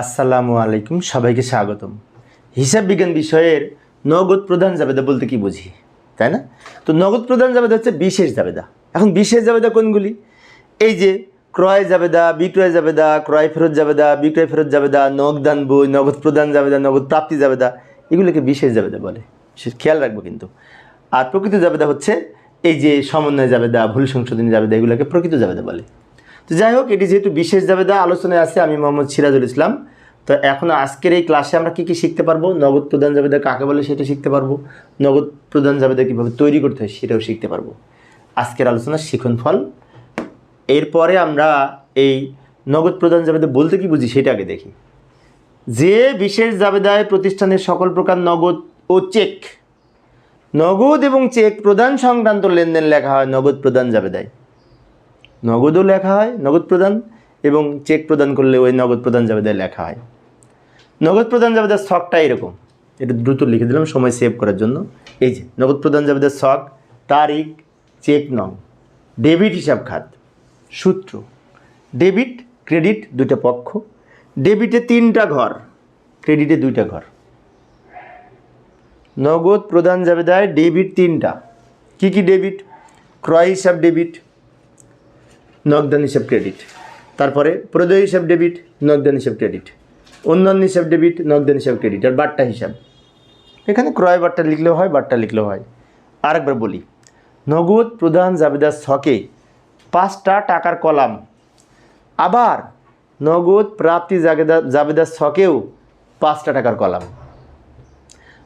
আসসালামু আলাইকুম, সবাইকে স্বাগতম। হিসাব বিজ্ঞান বিষয়ের নগদ প্রধান জাবেদা বলতে কি বুঝি? তাই না? তো নগদ প্রধান জাবেদা হচ্ছে বিশেষ জাবেদা। এখন বিশেষ জাবেদা কোনগুলি? এই যে ক্রয় জাবেদা, বিক্রয় জাবেদা, ক্রয় ফেরত জাবেদা, বিক্রয় ফেরত জাবেদা নগদান বই, নগদ প্রদান জাবেদা, নগদ প্রাপ্তি জাবেদা, এগুলোকে বিশেষ জাবেদা বলে। বিশেষ খেয়াল রাখব কিন্তু। আর প্রকৃত জাবেদা হচ্ছে এই যে সমন্বয় জাবেদা, ভুল সংশোধনী জাবেদা, এগুলোকে প্রকৃত জাবেদা বলে। তো যাই হোক, এটি যেহেতু বিশেষ জাবেদা আলোচনায় আছে, আমি মোহাম্মদ সিরাজুল ইসলাম। তো এখন আজকের এই ক্লাসে আমরা কী কী শিখতে পারব? নগদ প্রধান জাবেদা কাকে বলে সেটা শিখতে পারব। নগদ প্রধান জাবেদা কীভাবে তৈরি করতে হয় সেটাও শিখতে পারব। আজকের আলোচনার শিখন ফল। এরপরে আমরা এই নগদ প্রধান জাবেদা বলতে কি বুঝি সেটা আগে দেখি। যে বিশেষ জাবেদায় প্রতিষ্ঠানের সকল প্রকার নগদ ও চেক, নগদ এবং চেক প্রদান সংক্রান্ত লেনদেন লেখা হয় নগদ প্রদান জাবেদায় নগদও লেখা হয়, নগদ প্রদান এবং চেক প্রদান করলে ওই নগদ প্রদান জাবেদায় লেখা হয়। নগদ প্রদান জাবেদার শখটা এরকম। এটা দ্রুত লিখে দিলাম, সময় সেভ করার জন্য। এই যে, নগদ প্রদান জাবেদার শখ, তারিখ, চেক নং, ডেবিট হিসাব খাত, সূত্র, ডেবিট, ক্রেডিট দুইটা পক্ষ, ডেবিটে তিনটা ঘর, ক্রেডিটে দুইটা ঘর। নগদ প্রদান জাবেদায় ডেবিট তিনটা। কি কি ডেবিট? ক্রয় হিসাব ডেবিট নগদান হিসেব ক্রেডিট তারপরে প্রদেয় হিসাব ডেবিট নগদান হিসাব ক্রেডিট অন্যান্য হিসাব ডেবিট নগদান হিসাব ক্রেডিট আর বাট্টা হিসাব। এখানে ক্রয় বাট্টা লিখলেও হয়, বাট্টা লিখলেও হয়। আরেকবার বলি, নগদ প্রধান জাবেদার ছকে পাঁচটা টাকার কলাম, আবার নগদ প্রাপ্তি জাবেদা জাবেদার ছকেও পাঁচটা টাকার কলাম।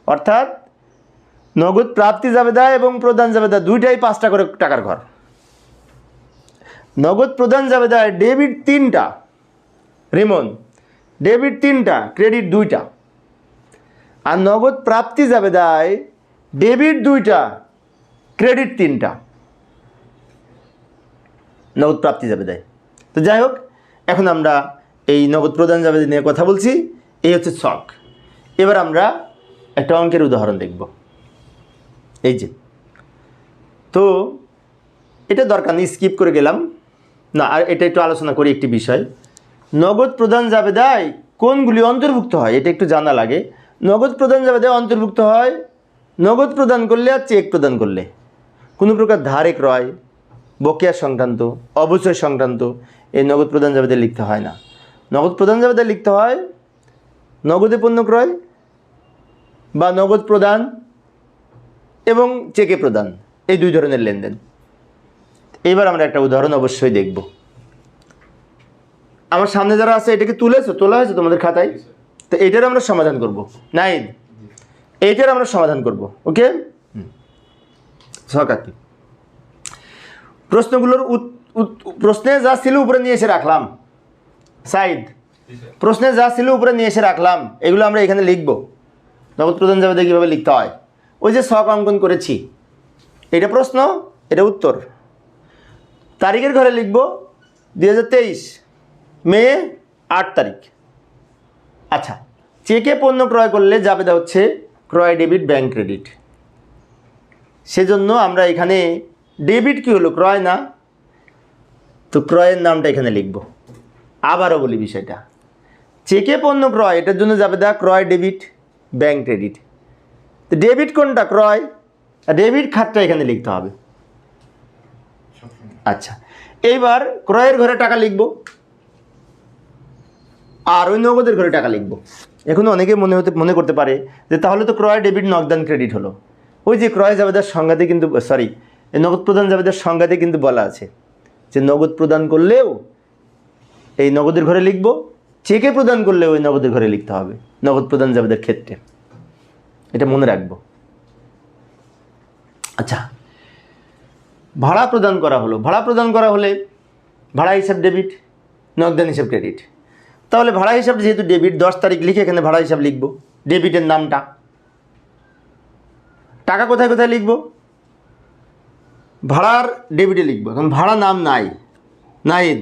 অর্থাৎ, নগদ প্রাপ্তি জাবেদা এবং প্রধান জাবেদা দুইটাই পাঁচটা করে টাকার ঘর। নগদ প্রধান জাবেদায় ডেবিট তিনটা। রিমন, ডেবিট তিনটা, ক্রেডিট দুইটা। আর নগদ প্রাপ্তি যাবে জাবেদায় ডেবিট দুইটা, ক্রেডিট তিনটা। নগদ প্রাপ্তি যাবে জাবেদায় তো যাই হোক, এখন আমরা এই নগদ প্রধান জাবেদা নিয়ে কথা বলছি। এই হচ্ছে শখ এবার আমরা একটা অঙ্কের উদাহরণ দেখব। এই যে। তো এটা দরকার নেই স্কিপ করে গেলাম। না, আর এটা একটু আলোচনা করি একটি বিষয়। নগদ প্রদান জাবেদায় কোনগুলি অন্তর্ভুক্ত হয়? এটা একটু জানা লাগে। নগদ প্রদান জাবেদায় অন্তর্ভুক্ত হয়, নগদ প্রদান করলে আর চেক প্রদান করলে। কোনো প্রকার ধারে ক্রয় বকেয়া সংক্রান্ত, অবচয় সংক্রান্ত, এই নগদ প্রদান জাবেদায় লিখতে হয় না। নগদ প্রদান জাবেদায় লিখতে হয়, নগদে পণ্য ক্রয় বা নগদ প্রদান এবং চেকে প্রদান, এই দুই ধরনের লেনদেন। এবার আমরা একটা উদাহরণ অবশ্যই দেখব। আমার সামনে যারা আছে এটাকে তুলেছো তোলা হয়েছে তোমাদের খাতায়? তো এটার আমরা সমাধান করব। নাইদ এইটার আমরা সমাধান করব ওকে? সকাতি প্রশ্নগুলোর প্রশ্নে যা ছিল উপরে নিয়ে এসে রাখলাম। সাইদ। প্রশ্নে যা ছিল উপরে নিয়ে এসে রাখলাম। এগুলো আমরা এখানে লিখব। নগদ প্রধান যাবে কীভাবে লিখতে হয়? ওই যে শখ অঙ্কন করেছি। এটা প্রশ্ন এটা উত্তর। তারিখের ঘরে লিখব দুই হাজার তেইশ, মে আট তারিখ। আচ্ছা চেকে পণ্য ক্রয় করলে জাবেদা হচ্ছে ক্রয় ডেবিট ব্যাংক ক্রেডিট। সেজন্য আমরা এখানে ডেবিট কি হলো, ক্রয় না? তো ক্রয়ের নামটা এখানে লিখব। আবারও বলি বিষয়টা। চেকে পণ্য ক্রয়, এটার জন্য জাবেদা ক্রয় ডেবিট ব্যাংক ক্রেডিট। তো ডেবিট কোনটা, ক্রয়? ডেবিট খাতটা এখানে লিখতে হবে। আচ্ছা এইবার ক্রয়ের ঘরে টাকা লিখব আর ওই নগদের ঘরে টাকা লিখব। এখন অনেকে মনে হতে, মনে করতে পারে যে তাহলে তো ক্রয়, ডেবিট, নগদান, ক্রেডিট হলো। ওই যে ক্রয় জাবেদার সংজ্ঞাতে কিন্তু, সরি নগদ প্রদান জাবেদার সংজ্ঞাতে কিন্তু বলা আছে যে নগদ প্রদান করলেও এই নগদের ঘরে লিখব, চেকে প্রদান করলেও ওই নগদের ঘরে লিখতে হবে, নগদ প্রদান জাবেদার ক্ষেত্রে। এটা মনে রাখব। আচ্ছা ভাড়া প্রদান করা হলো। ভাড়া প্রদান করা হলে ভাড়া হিসাব ডেবিট নগদান হিসাব ক্রেডিট তাহলে ভাড়া হিসাব যেহেতু ডেবিট দশ তারিখ লিখে এখানে ভাড়া হিসাব লিখব। ডেবিটের নামটা। টাকা কোথায় কোথায় লিখব? ভাড়ার ডেবিটে লিখব। এখন ভাড়া নাম নাই। নাইদ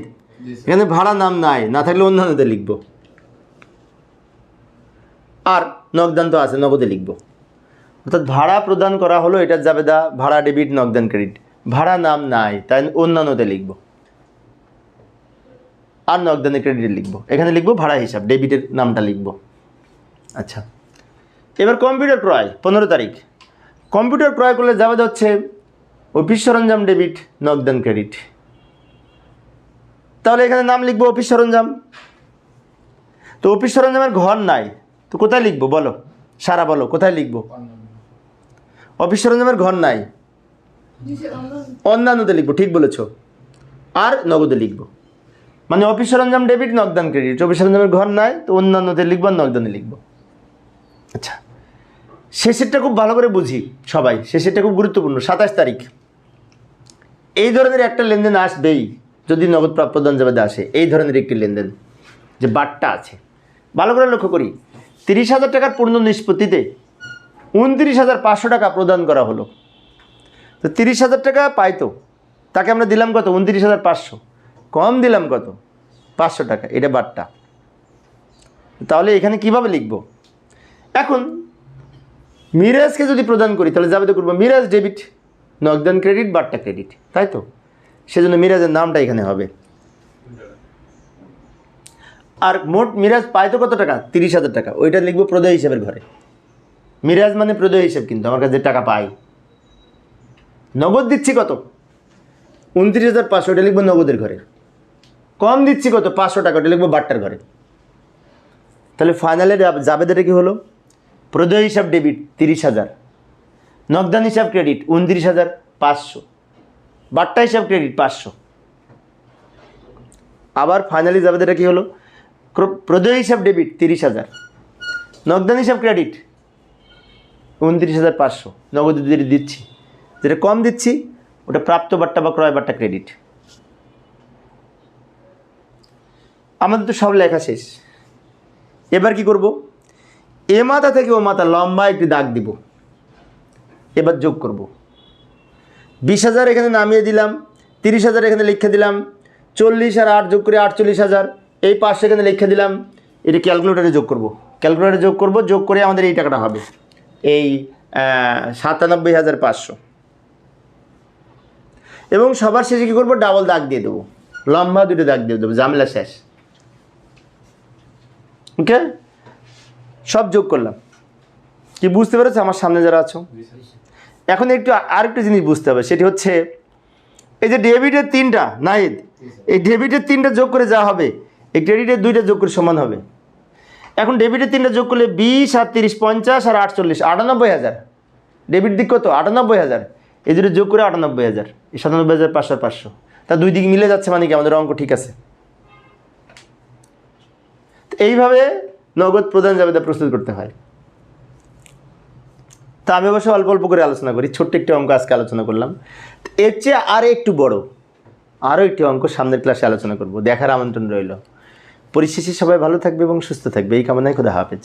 এখানে ভাড়া নাম নাই। না থাকলে অন্যান্যতে লিখব। আর নগদান তো আছে নগদে লিখব। অর্থাৎ ভাড়া প্রদান করা হলো এটার জাবেদা ভাড়া ডেবিট নগদান ক্রেডিট ভাড়া নাম নাই, তাই অন্যান্যতে লিখব। আর নগদানে ক্রেডিট লিখব। এখানে লিখব ভাড়া হিসাব ডেবিটের নামটা লিখব। আচ্ছা। এবার কম্পিউটার ক্রয় পনেরো তারিখ। কম্পিউটার ক্রয় করলে যাবে হচ্ছে অফিস সরঞ্জাম ডেবিট নগদান ক্রেডিট তাহলে এখানে নাম লিখব অফিস সরঞ্জাম। তো অফিস সরঞ্জামের ঘর নাই, তো কোথায় লিখব বলো? সারা বলো, কোথায় লিখব? অফিস সরঞ্জামের ঘর নাই। অন্যান্যতে লিখব, ঠিক বলেছ। আর নগদে লিখব। মানে অফিস সরঞ্জাম ডেবিট, নগদান ক্রেডিট। অফিস সরঞ্জামের ঘর নাই, তো অন্যান্যতে লিখব আর নগদানে লিখব। আচ্ছা শেষেরটা খুব ভালো করে বুঝি সবাই। শেষেরটা খুব গুরুত্বপূর্ণ। সাতাশ তারিখ। এই ধরনের একটা লেনদেন আসবেই যদি নগদ প্রাপ্যদান যাবে আসে। এই ধরনের একটি লেনদেন যে বাটটা আছে। ভালো করে লক্ষ্য করি। তিরিশ হাজার টাকার পূর্ণ নিষ্পত্তিতে উনত্রিশ হাজার পাঁচশো টাকা প্রদান করা হলো। তো তিরিশ হাজার টাকা পাইতো। তাকে আমরা দিলাম কত? উনত্রিশ হাজার পাঁচশো। কম দিলাম কত? পাঁচশো টাকা, এটা বাটটা তাহলে এখানে কীভাবে লিখব? এখন মিরাজকে যদি প্রদান করি, তাহলে যাবে তো করব মিরাজ ডেবিট, নগদান ক্রেডিট বাট্টা ক্রেডিট, তাই তো? সেজন্য মিরাজের নামটা এখানে হবে। আর মোট মিরাজ পায় তো কত টাকা? তিরিশ হাজার টাকা। ওইটা লিখব প্রদেয় হিসাবের ঘরে। মিরাজ মানে প্রদেয় হিসাব কিন্তু, আমার কাছে টাকা পাই। নগদ দিচ্ছি কত? উনত্রিশ হাজার পাঁচশো ওটা লিখব নগদের ঘরে। কম দিচ্ছি কত? পাঁচশো টাকা, ওটা লিখব বাট্টার ঘরে। তাহলে ফাইনালে জাবেদারে কি হলো? প্রদেয় হিসাব ডেবিট তিরিশ হাজার। নগদান হিসাব ক্রেডিট উনত্রিশ হাজার পাঁচশো। বাট্টা হিসাব ক্রেডিট পাঁচশো। আবার ফাইনালি জাবেদারে কি হলো? প্রদেয় হিসাব ডেবিট তিরিশ হাজার। নগদান হিসাব ক্রেডিট উনত্রিশ হাজার পাঁচশো। নগদ দিচ্ছি। যেটা কম দিচ্ছি, ওটা প্রাপ্ত বাট্টা বা ক্রয় বাট্টা ক্রেডিট আমাদের তো সব লেখা শেষ। এবার কি করব? এ মাথা থেকে ও মাথা লম্বা একটি দাগ দিব। এবার যোগ করব। বিশ হাজার এখানে নামিয়ে দিলাম, তিরিশ হাজার এখানে লিখে দিলাম, চল্লিশ আর আট যোগ করে আটচল্লিশ হাজার, এই পাঁচশো এখানে লিখে দিলাম, এটি ক্যালকুলেটারে যোগ করব। ক্যালকুলেটারে যোগ করব, যোগ করে আমাদের এই টাকাটা হবে। এই সাতানব্বই হাজার পাঁচশো। এবং সবার শেষে কী করব? ডাবল দাগ দিয়ে দেবো। লম্বা দুটো দাগ দিয়ে দেবো। ঝামেলা শেষ। ওকে সব যোগ করলাম। কি বুঝতে পেরেছ? আমার সামনে যারা আছো? এখন একটু আরেকটা জিনিস বুঝতে হবে। সেটি হচ্ছে, এই যে ডেবিটের তিনটা, নাহিদ, এই ডেবিটের তিনটা যোগ করে যা হবে, এই ক্রেডিটের দুইটা যোগ করে সমান হবে। এখন ডেবিটের তিনটা যোগ করলে বিশ আর তিরিশ পঞ্চাশ আর আটচল্লিশ, আটানব্বই হাজার। ডেবিট দিক কত? আটানব্বই হাজার। এই দুটো যোগ করে আটানব্বই হাজার। এই সাতানব্বই হাজার পাঁচশো পাঁচশো। তা দুই দিক মিলে যাচ্ছে মানে কি? আমাদের অঙ্ক ঠিক আছে। এইভাবে নগদ প্রদান জাবেদা প্রস্তুত করতে হয়। তা আমি অবশ্য অল্প অল্প করে আলোচনা করি। ছোট্ট একটি অঙ্ক আজকে আলোচনা করলাম। এর চেয়ে আর একটু বড় আরও একটি অঙ্ক সামনের ক্লাসে আলোচনা করব। দেখার আমন্ত্রণ রইল। পরিশেষে সবাই ভালো থাকবে এবং সুস্থ থাকবে। এই কামনায় খোদা হাফেজ।